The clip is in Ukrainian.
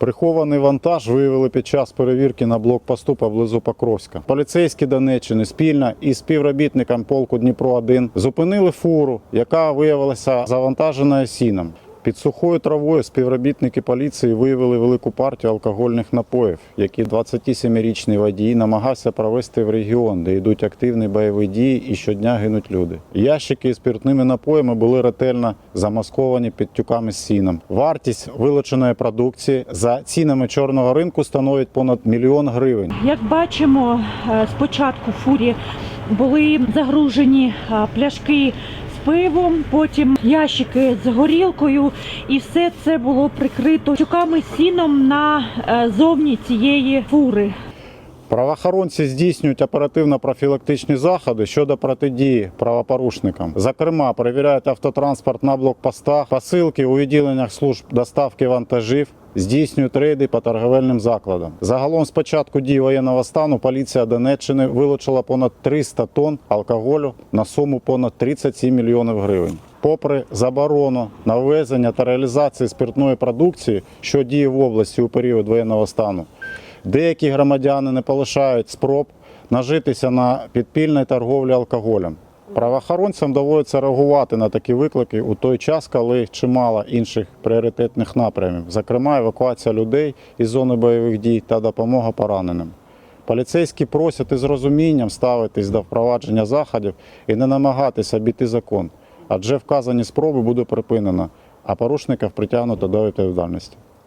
Прихований вантаж виявили під час перевірки на блокпосту поблизу Покровська. Поліцейські Донеччини спільно із співробітником полку Дніпро 1 зупинили фуру, яка виявилася завантаженою сіном. Під сухою травою співробітники поліції виявили велику партію алкогольних напоїв, які 27-річний водій намагався провести в регіон, де йдуть активні бойові дії і щодня гинуть люди. Ящики із спиртними напоями були ретельно замасковані під тюками з сіном. Вартість вилученої продукції за цінами чорного ринку становить понад мільйон гривень. Як бачимо, е, спочатку фурі були загружені е, пляшки з пивом, потім ящики з горілкою, і все це було прикрито тюками сіном на е, зовні цієї фури. Правоохоронці здійснюють оперативно-профілактичні заходи щодо протидії правопорушникам. Зокрема, перевіряють автотранспорт на блокпостах, посилки у відділеннях служб доставки вантажів. Здійснюють рейди по торговельним закладам. Загалом з початку дії воєнного стану поліція Донеччини вилучила понад 300 тонн алкоголю на суму понад 37 мільйонів гривень. Попри заборону на ввезення та реалізацію спиртної продукції, що діє в області у період воєнного стану, Деякі громадяни не полишають спроб нажитися на підпільній торговлі алкоголем. Правоохоронцям доводиться реагувати на такі виклики у той час, коли чимало інших пріоритетних напрямів, зокрема евакуація людей із зони бойових дій та допомога пораненим. Поліцейські просять із розумінням ставитись до впровадження заходів і не намагатися обійти закон, адже вказані спроби буде припинено, а порушників притягнуто до відповідальності.